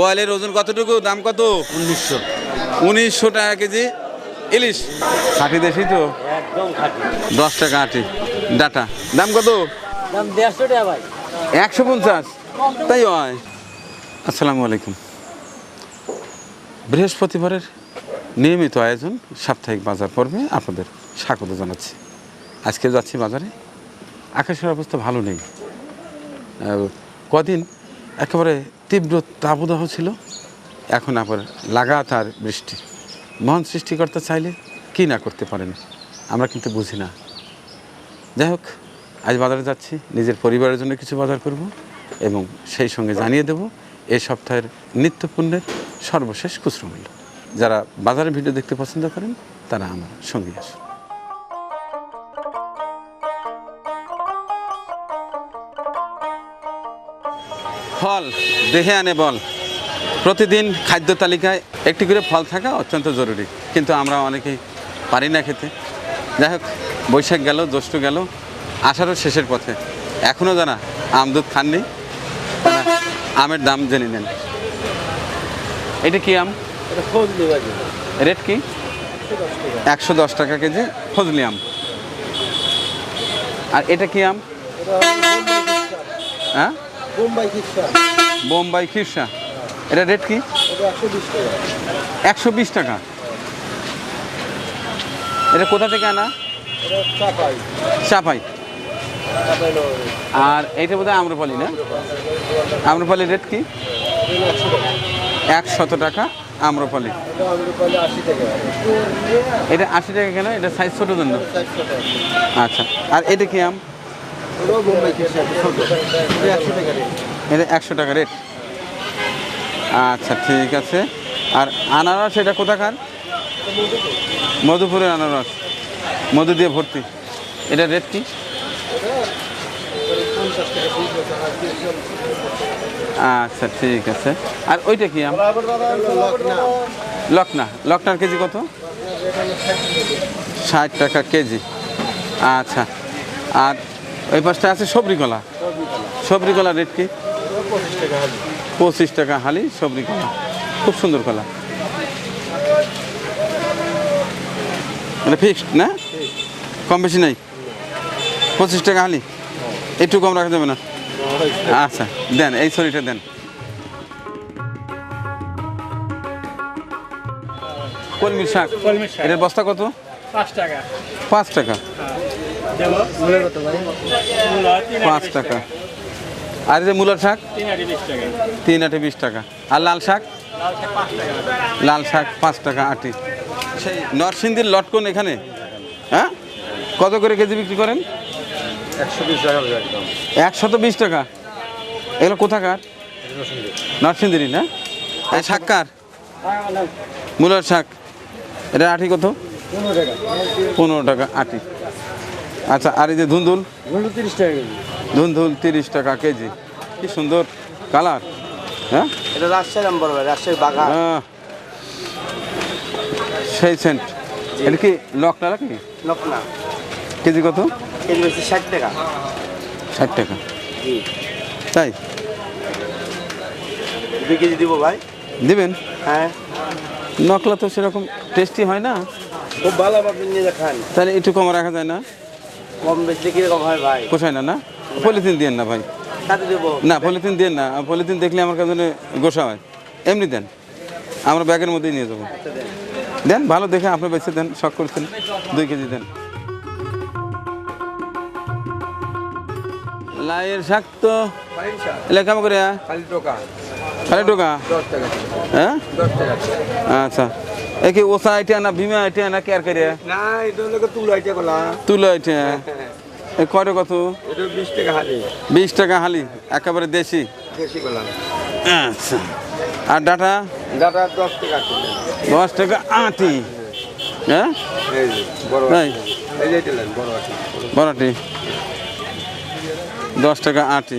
বোয়ালের ওজন কতটুকু? দাম কত? উনিশশো। উনিশশো টাকা কেজি। ইলিশ? খাঁটি দেশি তো? একদম খাঁটি। দশ টাকা আটি ডাটা? দাম কত? দাম দেড়শো টাকা ভাই। একশো পঞ্চাশ? তাই হয়। আসসালামু আলাইকুম। বৃহস্পতিবারের নিয়মিত আয়োজন সাপ্তাহিক বাজার পর্বে আপনাদের স্বাগত জানাচ্ছি। আজকে যাচ্ছি বাজারে। আকাশের অবস্থা ভালো নেই। কদিন? একেবারে তীব্র তাপদাহ ছিল। এখন আবার লাগাতার বৃষ্টি। মহান সৃষ্টিকর্তা চাইলে কি না করতে পারেন, আমরা কিন্তু বুঝি না। যাই হোক, আজ বাজারে যাচ্ছি, নিজের পরিবারের জন্য কিছু বাজার করব এবং সেই সঙ্গে জানিয়ে দেব, এ সপ্তাহের নিত্য সর্বশেষ খুচরো মূল্য। যারা বাজারের ভিডিও দেখতে পছন্দ করেন, তারা আমার সঙ্গে আসুন। ফল দেহে আনে বল। প্রতিদিন খাদ্য তালিকায় একটি করে ফল থাকা অত্যন্ত জরুরি। কিন্তু আমরা অনেকেই পারি না খেতে। যাই হোক বৈশাখ গেল জ্যৈষ্ঠ গেল আষাঢ়ও শেষের পথে। এখনও যারা আম দুধ খাননি। আমের দাম জেনে নেন। এটা কি আম? রেট কি? একশো দশ টাকা কেজি ফজলি আম। আর এটা কি আম? হ্যাঁ? বোম্বাই খিরসা। এটা রেট কি? একশো বিশ টাকা। এটা কোথা থেকে আনা? চাপাই। আর এইটা বোধহয় আম্রপালি না? আম্রপালির রেট কি? একশত টাকা আম্রপালি। এটা আশি টাকা। কেন? এটা সাইজ ছোটো জন্য। আচ্ছা। আর এটা কি আম ওটাও বোম্বাই খিচ্ছা ছোট এটা একশো টাকা রেট আচ্ছা ঠিক আছে। আর আনারস, এটা কোথাকার? মধুপুরের আনারস। মধু দিয়ে ভর্তি। এটা রেট কি? আচ্ছা ঠিক আছে। আর ওইটা কি লকনা। লকনার কেজি কত? ষাট টাকা কেজি। আচ্ছা। আর ওই পাশটা আছে সবরি কলা সবরি কলা রেট কি? পঁচিশ টাকা হালি সবরি কলা খুব সুন্দর কলা। মানে ফিক্সড না? কম বেশি নাই? পঁচিশ টাকা হালি? একটু কম রাখা যাবে না? আচ্ছা দেন এই ছড়িটা দেন। কলমির শাক। এটার বস্তা কত? পাঁচ টাকা। পাঁচ টাকা। পাঁচ টাকা। আর যে মূলার শাক? তিন আটি বিশ টাকা। আর লাল শাক? লাল শাক পাঁচ টাকা আটি। সেই নরসিংদীর লটকন এখানে? হ্যাঁ? কত করে কেজি বিক্রি করেন? একশো বিশ টাকা একদম। একশত বিশ টাকা। এগুলো কোথাকার? নরসিংদীরই না? এই শাক কার? মূলার শাক। এটা আটি কত? পনেরো টাকা। পনেরো টাকা আটি। আচ্ছা আর এই যে ধুন্দুল তিরিশ টাকা কেজি। ধুন্দুল তিরিশ টাকা কেজি। কি সুন্দর কালার হ্যাঁ? এটা রাজশাহী নাম্বার ভাই রাজশাহী সেই সেন্ট। এটা কি লকটা নাকি? লকনা কেজি কত? কেজি ষাট টাকা। ষাট টাকা। তাই? দুই কেজি দিব ভাই। দিবেন? হ্যাঁ। নকলা তো সেরকম টেস্টি হয় না। খুব ভালো আপনি নিয়ে খান। তাহলে একটু কম রাখা যায় না? কম বেশি কীরকম হয় ভাই? পোষায় না না? পলিথিন দিয়েন না ভাই। না পলিথিন দিয়েন না। পলিথিন দেখলে আমার কাছে গোসা হয়। এমনি দেন। আমরা ব্যাগের মধ্যেই নিয়ে যাব। দেন। ভালো দেখে আপনি বেছে দেন শখ করছেন দুই কেজি দেন। লাইয়ের শাক তো কেমন করে খালি টোকা। খালি টোকা? হ্যাঁ? আচ্ছা। এ কি ওসা আইটিয়া না ভীমা আইটিয়া না কেয়ার করে না এটা হলো তুলো আইটে বলা তুলো আইটিয়া এ কয়টা কত এটা বিশ টাকা হালি। বিশ টাকা হালি একেবারে দেশি। দেশি গলা। আচ্ছা। আর ডাটা? দাদা দশ টাকা কিলো। দশ টাকা আটি হ্যাঁ এই বড় এই। যে এটা বড় আছে বড়টি দশ টাকা আটি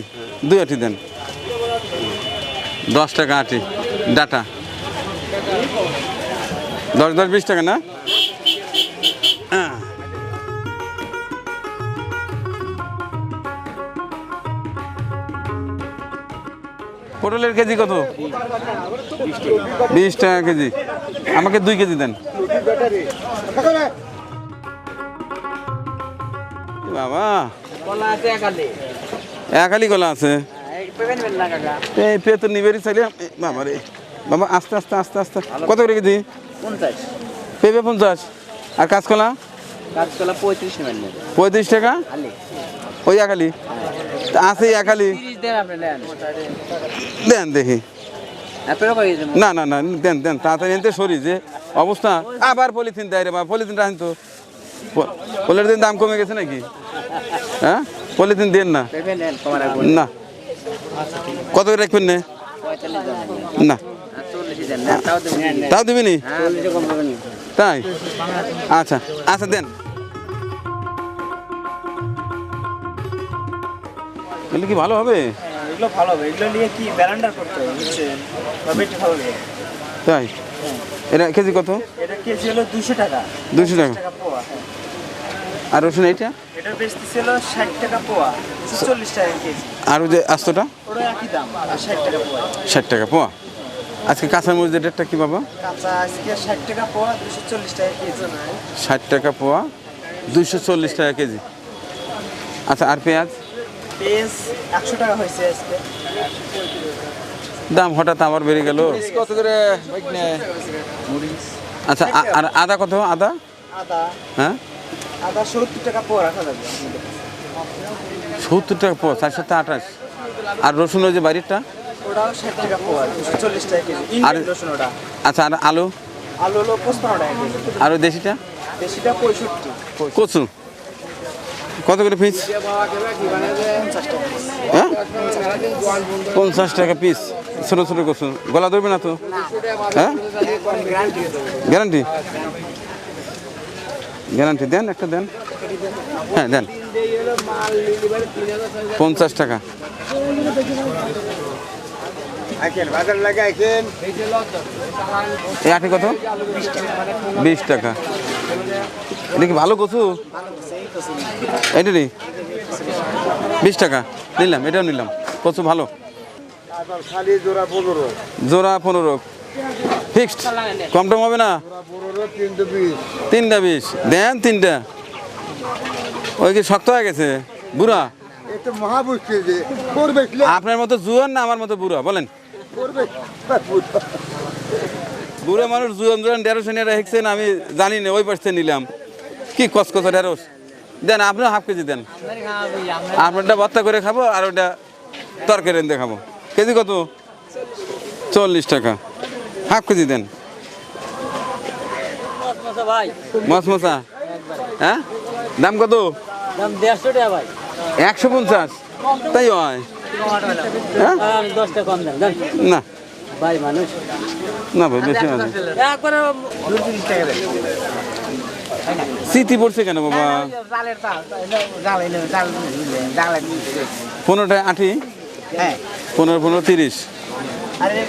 দুই আটি দেন। দশ টাকা আটি ডাটা। দশ দশ বিশ টাকা না? হ্যাঁ। পটলের কেজি কত? বিশ টাকা কেজি। আমাকে দুই কেজি দেন। বাবা। একালে কলা আছে। তো নিবেরি চাইলে। বাবা রে বাবা আস্তে আস্তে আস্তে আস্তে। কত করে কেজি? পঞ্চাশ। পেঁপে পঞ্চাশ। আর কাঁচকলা? কাঁচকলা পঁয়ত্রিশ পঁয়ত্রিশ টাকা? ওই একালি আছে একালি দেন দেখি। না না না দেন দেন তাড়াতাড়ি এনতে সরি যে অবস্থা। আবার পলিথিন দেয় রে বাবা পলিথিন রাখেন তো। পলিথিন দাম কমে গেছে নাকি? হ্যাঁ? পলিথিন দেন না। না। কত করে রাখবেন না। তাও দেবেন কম করবেন তাই? আচ্ছা আচ্ছা দেন। এগুলো কি ভালো হবে? এগুলো ভালো হবে। এগুলো নিয়ে কি ব্যারান্ডার করতে হবে বুঝছেন? তবে একটু ভালো লাগে। তাই? এটা কেজি কত? এটা কেজি হলো টাকা। পোয়া হ্যাঁ। আর রসুন এইটা? এটা বেচতেছে হলো ষাট টাকা পোয়া। দুশো চল্লিশ টাকা কেজি। আর ওই যে আস্তটা? ওটা একই দাম ষাট টাকা পোয়া। টাকা পোয়া। আজকে কাঁচা মরিচের রেটটা কি বাবা? কাঁচা আজকে ষাট টাকা পোয়া দুশো চল্লিশ টাকা কেজি। ষাট টাকা পোয়া দুইশো চল্লিশ টাকা কেজি। আচ্ছা আর পেঁয়াজ? পেঁয়াজ একশো টাকা হয়েছে আজকে। দাম হঠাৎ আবার বেড়ে গেল। কত করে? আচ্ছা আর আদা কত? আদা? আদা। হ্যাঁ? আদা সত্তর টাকা পোয়া রাখা যাবে। সত্তর টাকা পোয়া চার সাথে আঠাশ। আর রসুন ওই যে বাড়িরটা? ওটাও ষাট টাকা পোয়া চল্লিশ টাকা কেজি। আর- রসুন ওটা। আচ্ছা আর আলু? আলু হলো পঁচপান্ন টাকা কেজি। আর দেশিটা? দেশিটা পঁয়ষট্টি। কচু। কত করে পিস হ্যাঁ? পঞ্চাশ টাকা পিস ছোটো ছোটো কচু। গলা ধরবে না তো? হ্যাঁ? গ্যারান্টি গ্যারান্টি দেন একটা দেন। হ্যাঁ দেন। পঞ্চাশ টাকা। এই আটি কত? বিশ টাকা। এটা কি ভালো কচু? এটা রে বিশ টাকা। নিলাম এটাও নিলাম। কচু ভালো। জোড়া পনেরো। ফিক্সড? কম টম হবে না? তিনটে বিশ। দেন তিনটা। ওই কি শক্ত হয়ে গেছে? বুড়া? আপনার মতো জুয়ান না আমার মতো বুড়া বলেন। বুড়ো মানুষ জুয়ান জুয়ান ঢেঁড়স নিয়ে রেখেছেন আমি জানি না ওই পাশে নিলাম। কি কসকস ঢেঁড়স? দেন আপনিও হাফ কেজি দেন। আপনারটা ভর্তা করে খাব আর ওটা তরকারি রেঁধে খাব কেজি কত? চল্লিশ টাকা। হাফ কেজি দেন। ভাই। মাছ মশা হ্যাঁ? দাম কত? একশো পঞ্চাশ। তাই হয়। হ্যাঁ? না। ভাই মানুষ। না ভাই বেশি দেন স্মৃতি পড়ছে কেন বাবা? জাল পনেরোটায় আটি? হ্যাঁ। পনেরো পনেরো তিরিশ। আরে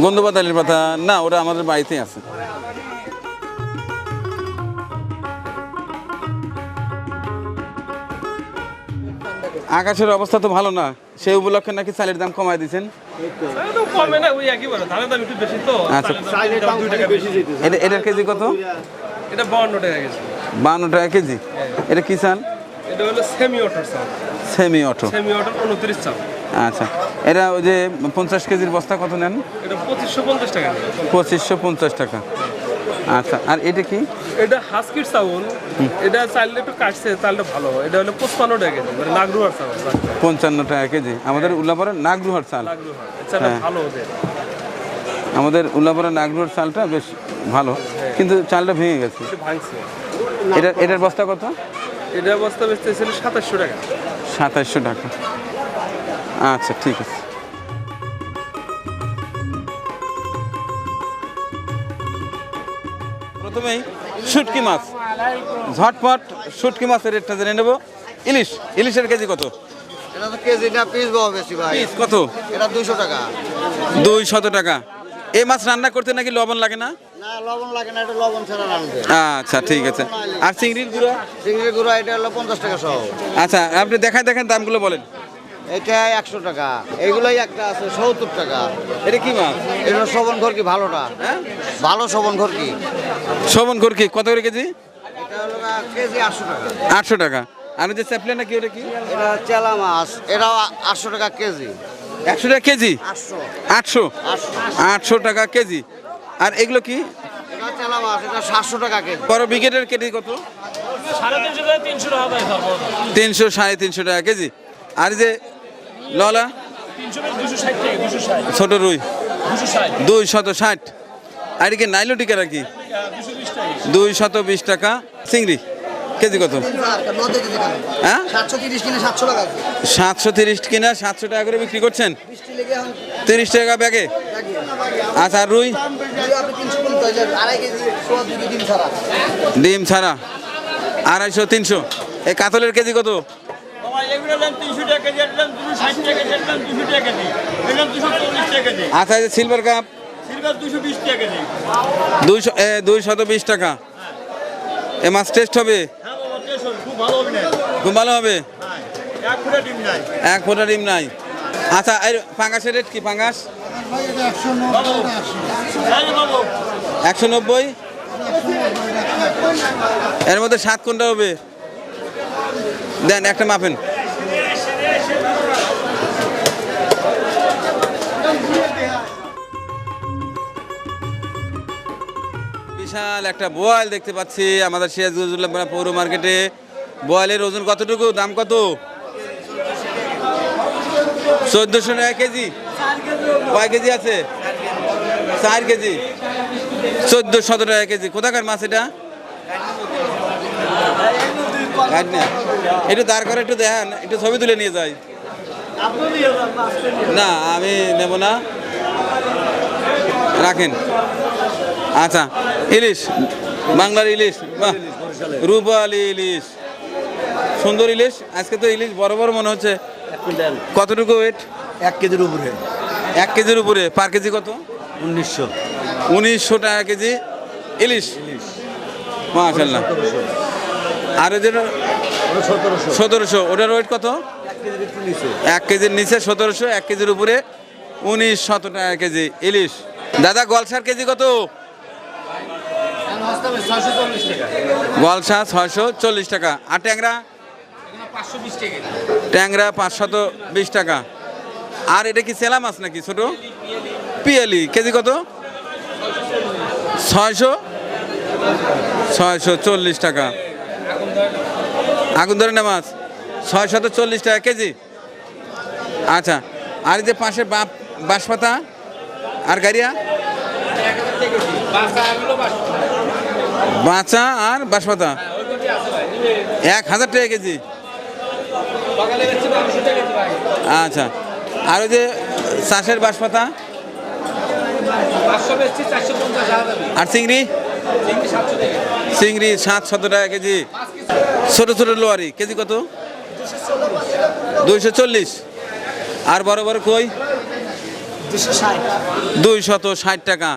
গন্ধ পাতালের পাতা। না ওটা আমাদের বাড়িতেই আছে। আকাশের অবস্থা তো ভালো না সেই উপলক্ষে নাকি চালের দাম কমায় দিয়েছেন। তো কমে না ওই একই বলে ধানের দাম একটু বেশি তো আচ্ছা। এটার কেজি কত? এটা বাউন্ন টাকা গেছে বান্ন টাকা কেজি? এটা কি চাল? এটা হলো সেমি অটোর চাল। Semi auto. সেমি অটোর উনত্রিশ চাল। আচ্ছা। এটা ওই যে পঞ্চাশ কেজির বস্তা কত নেন? এটা পঁচিশশো পঞ্চাশ টাকা। পঁচিশশো পঞ্চাশ টাকা। আচ্ছা আর এটা কি? এটা হাস্কির চাউল। এটা চালটা একটু কাটছে চালটা ভালো এটা হলো পঁচপান্ন টাকা কেজি মানে নাগরুয়ার চাউল পঞ্চান্ন টাকা কেজি। আমাদের উল্লাপাড়ার নাগরুহার চাল। হ্যাঁ। ভালো ওদের আমাদের উল্লাপাড়া নাগরুহার চালটা বেশ ভালো কিন্তু চালটা ভেঙে গেছে। এটা এটার বস্তা কত? এটা বস্তা বেচতে ছিল সাতাশশো টাকা। সাতাশশো টাকা। আচ্ছা ঠিক আছে। শুটকি মাছ। ঝটপট শুটকি মাছের রেটটা জেনে নেব। ইলিশ ইলিশের কেজি কত? এটা তো কেজি না পিস বেশি ভাই। পিস কত? এটা দুশো টাকা। দুই শত টাকা। এই মাছ রান্না করতে নাকি লবণ লাগে না? না লবণ লাগে না এটা লবণ ছাড়া রাখবে আচ্ছা ঠিক আছে। আর চিংড়ির গুঁড়ো? চিংড়ি গুঁড়া এটা হলো পঞ্চাশ টাকা সহ। আচ্ছা আপনি দেখায় দেখেন দামগুলো বলেন। এটা একশো টাকা। এগুলোই একটা আছে সত্তর টাকা। এটা কি মাছ? এটা শোভন ঘরকি ভালোটা? হ্যাঁ? ভালো শোভন ঘরকি শোভন করকি কত করে কেজি? এটা হলো কেজি আটশো টাকা। আটশো টাকা। আর যে চ্যাপলেন নাকি ওটা কি? এটা চেলা মাছ। এটাও আটশো টাকা কেজি। একশো টাকা কেজি? আটশো। আটশো? টাকা কেজি। আর এগুলো কি? এটা মাছ এটা সাতশো টাকা কেজি। বড় বিকেটের কেজি কত? সাড়ে তিনশো টাকা তিনশো টাকা তিনশো সাড়ে তিনশো টাকা কেজি। আর যে ললা? ছোট রুই। দুই শত ষাট। আর নাইলো কি বিশ টাকা দুই শত বিশ টাকা। চিংড়ি, কেজি কত? হ্যাঁ? সাতশো তিরিশ কিনে, সাতশো টাকা করে বিক্রি করছেন? তিরিশ টাকা ব্যাগে। আচ্ছা আর রুই? ডিম ছাড়া। আড়াইশো, তিনশো। এই কাতলের কেজি কত? আচ্ছা এই যে সিলভার কাপ দুইশত বিশ টাকা এ মাছ টেস্ট হবে? হ্যাঁ খুব ভালো হবে খুব ভালো হবে? হ্যাঁ এক ফুটা ডিম নাই। আচ্ছা এই পাঙ্গাসের রেট কি পাঙ্গাস একশো নব্বই? এর মধ্যে সাত কোনটা হবে? দেন, একটা মাপেন। বিশাল একটা বোয়াল দেখতে পাচ্ছি আমাদের সিরাজগঞ্জ পৌর মার্কেটে। বোয়ালের ওজন কতটুকু? দাম কত? চোদ্দশো টাকা কেজি। কয় কেজি আছে? চার কেজি। চোদ্দ শত টাকা কেজি। কোথাকার মাছ এটা? কাটনা। একটু দাঁড় করে একটু দেখান একটু ছবি তুলে নিয়ে যাই। না আমি নেব না। রাখেন। আচ্ছা ইলিশ বাংলার ইলিশ রূপালি ইলিশ। সুন্দর ইলিশ আজকে তো ইলিশ বড় বড় মনে হচ্ছে। কতটুকু ওয়েট এক কেজির উপরে। এক কেজির উপরে পার কেজি কত? উনিশশো। উনিশশো টাকা কেজি ইলিশ। মাশাল্লাহ আর ওই সতেরোশো। ওটার ওয়েট কত? এক কেজির নিচে। এক কেজির নিচে সতেরোশো এক কেজির উপরে উনিশ শত টাকা কেজি। ইলিশ। দাদা গলসার কেজি কত? গলসা ছয়শো চল্লিশ টাকা। আর ট্যাংরা? ট্যাংরা পাঁচশত বিশ টাকা। আর এটা কি সেলা মাছ নাকি ছোট? পিয়ালি। কেজি কত? ছয়শো? ছয়শো চল্লিশ টাকা। আগুন ধরে না মাছ ছয়শত চল্লিশ টাকা কেজি। আচ্ছা আর যে পাশে বাপ বাঁশপাতা আর গাড়িয়া? বাঁচা আর বাঁশপাতা। এক হাজার টাকা কেজি। আচ্ছা আর ওই যে চাষের বাঁশপাতা? আর চিংড়ি? চিংড়ি সাতশত টাকা কেজি। ছোট ছোট লোয়ারি কেজি কত? দুইশো চল্লিশ। আর বড় বড় কই? দুশো ষাট। দুই শত ষাট টাকা।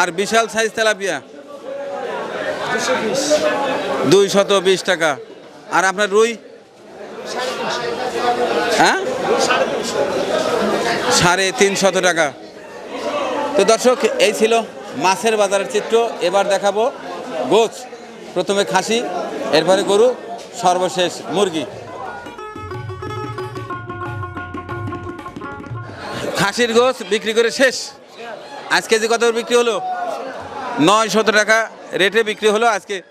আর বিশাল সাইজ তেলাপিয়া? দুশো বিশ। দুই শত বিশ টাকা। আর আপনার রুই? হ্যাঁ? সাড়ে তিন শত টাকা। তো দর্শক এই ছিল মাছের বাজারের চিত্র। এবার দেখাবো গোছ। প্রথমে খাসি, এরপরে গরু, সর্বশেষ মুরগি। খাসির গোছ বিক্রি করে শেষ। আজকে যে কত বিক্রি হলো? নয় শত টাকা রেটে বিক্রি হলো আজকে।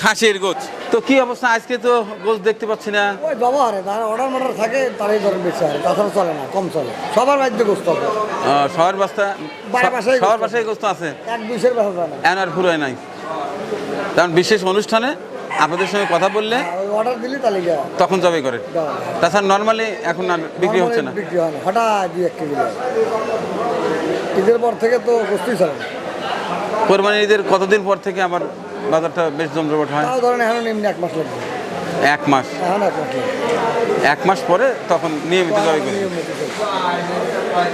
খাসির গোছ। তো কি অবস্থা? আজকে তো গোছ দেখতে পাচ্ছি না। ওই ব্যবহারে তারা অর্ডার মর্ডার থাকে তারাই ধরেন বেশি আর তাছাড়া চলে না কম চলে। সবার বাড়িতে গোস্ত হবে শহর বাস্তা শহর বাসায় গোস্ত আছে। এক দুইশের বেচা যায় না। এনার ফুরোয় নাই। কারণ বিশেষ অনুষ্ঠানে আপনাদের সঙ্গে কথা বললে ওই অর্ডার দিলে তাহলে তখন জবাই করে। তাছাড়া নর্মালি এখন আর বিক্রি হচ্ছে না। বিক্রি হয় না। হঠাৎ দুই এক কেজি। ঈদের পর থেকে তো গোস্তই চলে না। কোরবানি ঈদের কতদিন পর থেকে আমার বাজারটা বেশ জমজমাট হয়? তাও ধরেন এখন এমনি এক মাস লাগবে। এক মাস? এখন এক মাস লাগবে। এক মাস পরে তখন নিয়মিত জবাই করে।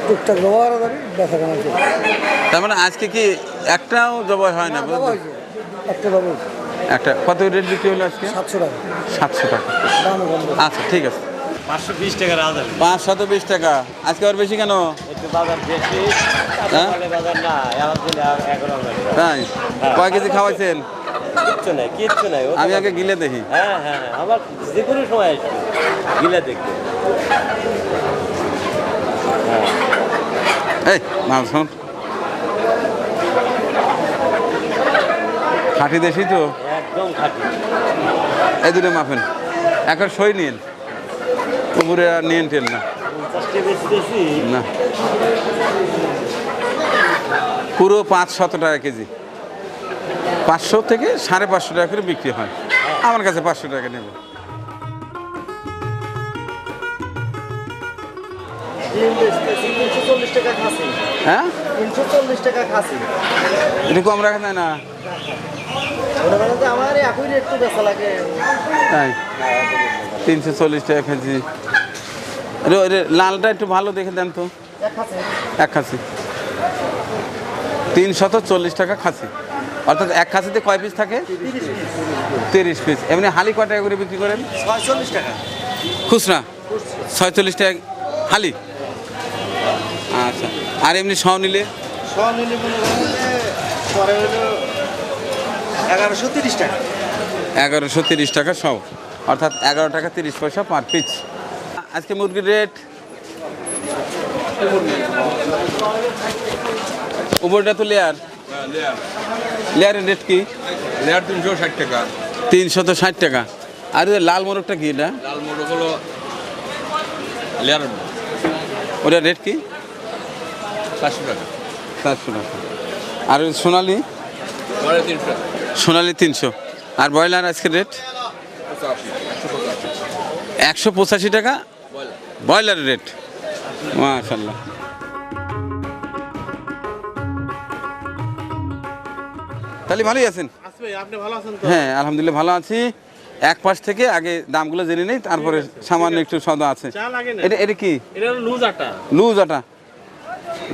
টুকটাক ব্যবহার যাবে বেচা কেনা তার মানে আজকে কি একটাও জবাই হয় না একটা বাবু একটা কত রেট বিক্রি হলো আজকে? সাতশো টাকা। সাতশো টাকা। আচ্ছা ঠিক আছে। পাঁচশো বিশ টাকা রাজা পাঁচশত বিশ টাকা। আজকে আর বেশি কেন? একটু বাজার বেশি। হ্যাঁ? বাজার না এখন দিলে এগারো তাই? কয় কেজি খাওয়াইছেন? কিচ্ছু নাই কিচ্ছু নাই আমি আগে গিলে দেখি। হ্যাঁ হ্যাঁ হ্যাঁ, আমার যে কোনো সময় আসবে গিলা দেখতে এই মাল শোন। খাঁটি দেশি তো? একদম খাঁটি। এই দুটো মাফেন। এখন সই নিন উপরে আর নিয়েন টেন না। না। পুরো পাঁচ শত টাকা কেজি। পাঁচশো থেকে সাড়ে পাঁচশো টাকা করে বিক্রি হয়। আমার কাছে পাঁচশো টাকা নেবে। হ্যাঁ? কম রাখা যায় না। তাই? তিনশো চল্লিশ টাকা কেজি। লালটা একটু ভালো দেখে দেন তো। এক খাসি। এক খাসি। তিনশত চল্লিশ টাকা খাসি। অর্থাৎ এক খাসিতে কয় পিস থাকে? তিরিশ পিস এমনি হালি কয় টাকা করে বিক্রি করেন? ছয়চল্লিশ টাকা। খুচরা? ছয়চল্লিশ টাকা। হালি? আচ্ছা। আর এমনি শ নিলে? এগারোশো তিরিশ টাকা। এগারোশো তিরিশ টাকা সব। অর্থাৎ এগারো টাকা তিরিশ পয়সা পার পিস আজকে মুরগির রেট উপরটা তো লেয়ার লেয়ারের রেট কি? লেয়ার তিনশো ষাট টাকা। তিনশত ষাট টাকা। আর ওই লাল মোরগটা কি এটা? লাল মোটর হলো লেয়ার। ওটার রেট কি? চারশো টাকা। চারশো টাকা। আর ওই সোনালি? তিনশো। সোনালি তিনশো। আর ব্রয়লার আজকের রেট একশো পঁচাশি। টাকা? ব্রয়লারের রেট মাশাল্লাহ তাহলে ভালোই আছেন। হ্যাঁ আলহামদুলিল্লাহ ভালো আছি। এক পাশ থেকে আগে দামগুলো জেনে নেই তারপরে সামান্য একটু সদা আছে। এটা এটা কি? লুজ আটা। লুজ আটা।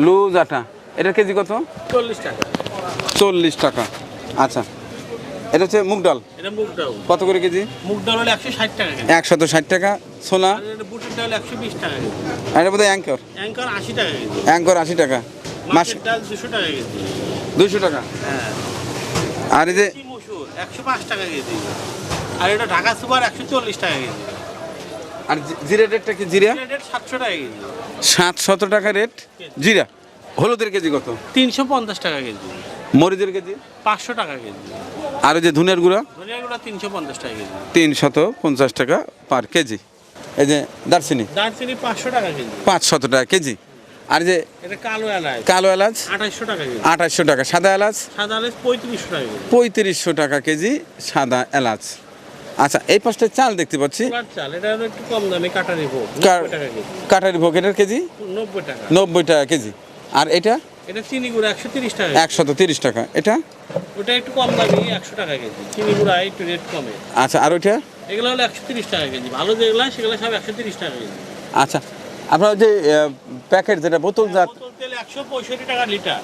লুজ আটা। এটার কেজি কত? চল্লিশ টাকা। চল্লিশ টাকা। আচ্ছা। এটা হচ্ছে মুগ ডাল। কত করে কেজি? মুগ ডাল হলো একশো ষাট টাকা একশত ষাট টাকা। আর এটা বুটের ডাল একশো বিশ টাকা এটা বোধহয় অ্যাঙ্কর। অ্যাঙ্কার আশি টাকা অ্যাঙ্কর আশি টাকা। মাস ডাল দুশো টাকা কেজি। দুইশো টাকা। হ্যাঁ। আর এই যে একশো পাঁচ টাকা কেজি। আর এটা ঢাকা সুপার একশো চল্লিশ টাকা কেজি। আর জিরা রেটটা কি জিরা? সাতশো টাকা কেজি। সাতশত টাকা রেট। জিরা? হলুদের কেজি কত? তিনশো পঞ্চাশ টাকা কেজি। মরিচের কেজি? পাঁচশো টাকা কেজি। আর যে ধুনের গুঁড়া? ধনিয়া গুঁড়া তিনশো পঞ্চাশ টাকা কেজি। তিনশত পঞ্চাশ টাকা পার কেজি। এই যে দারচিনি? দারচিনি পাঁচশো টাকা কেজি। পাঁচশত টাকা কেজি। আর যে এটা কালো এলাচ। কালো এলাচ? আঠাশশো টাকা সাদা এলাচ? সাদা এলাচ পঁয়ত্রিশশো টাকা পঁয়ত্রিশশো টাকা কেজি সাদা এলাচ। আচ্ছা এই পাশটা চাল দেখতে পাচ্ছি। এবার চাল এটা হলো একটু কম দামে কাটারি ভোগ টাকা কেজি। নব্বই টাকা। কেজি। আর এটা? এটা চিনি গুঁড়া একশো তিরিশ টাকা। একশত তিরিশ টাকা। এটা? ওটা একটু কম দামি একশো টাকা কেজি। চিনি গুঁড়া একটু রেট কমে। আচ্ছা আর ওইটা? এগুলো হলো একশো তিরিশ টাকা কেজি। ভালো যেগুলো সেগুলো সব একশো তিরিশ টাকা কেজি। আচ্ছা আপনার যে প্যাকেট যেটা বোতলজাত বোতল তেল একশো পঁয়ষট্টি টাকা লিটার।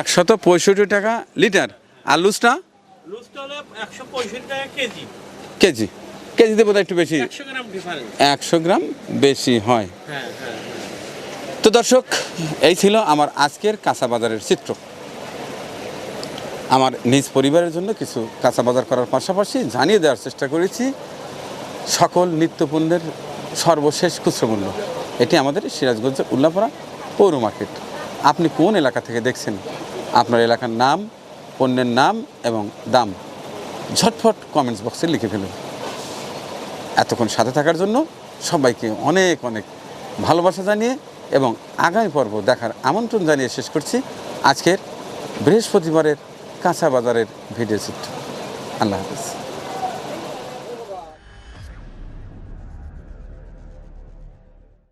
একশত পঁয়ষট্টি টাকা লিটার। আর লুজটা? কেজি। কেজি। কেজিতে বোধহয় একটু বেশি। একশো গ্রাম বেশি হয়। হ্যাঁ হ্যাঁ তো দর্শক এই ছিল আমার আজকের কাঁচা বাজারের চিত্র। আমার নিজ পরিবারের জন্য কিছু কাঁচা বাজার করার পাশাপাশি জানিয়ে দেওয়ার চেষ্টা করেছি সকল নিত্যপণ্যের সর্বশেষ খুচরো মূল্য। এটি আমাদের সিরাজগঞ্জের উল্লাপাড়া পৌর মার্কেট। আপনি কোন এলাকা থেকে দেখছেন? আপনার এলাকার নাম, পণ্যের নাম এবং দাম ঝটফট কমেন্টস বক্সে লিখে ফেলুন। এতক্ষণ সাথে থাকার জন্য সবাইকে অনেক অনেক ভালোবাসা জানিয়ে এবং আগামী পর্ব দেখার আমন্ত্রণ জানিয়ে শেষ করছি আজকের বৃহস্পতিবারের কাঁচা বাজারের ভিডিও চিত্র। আল্লাহ হাফিজ।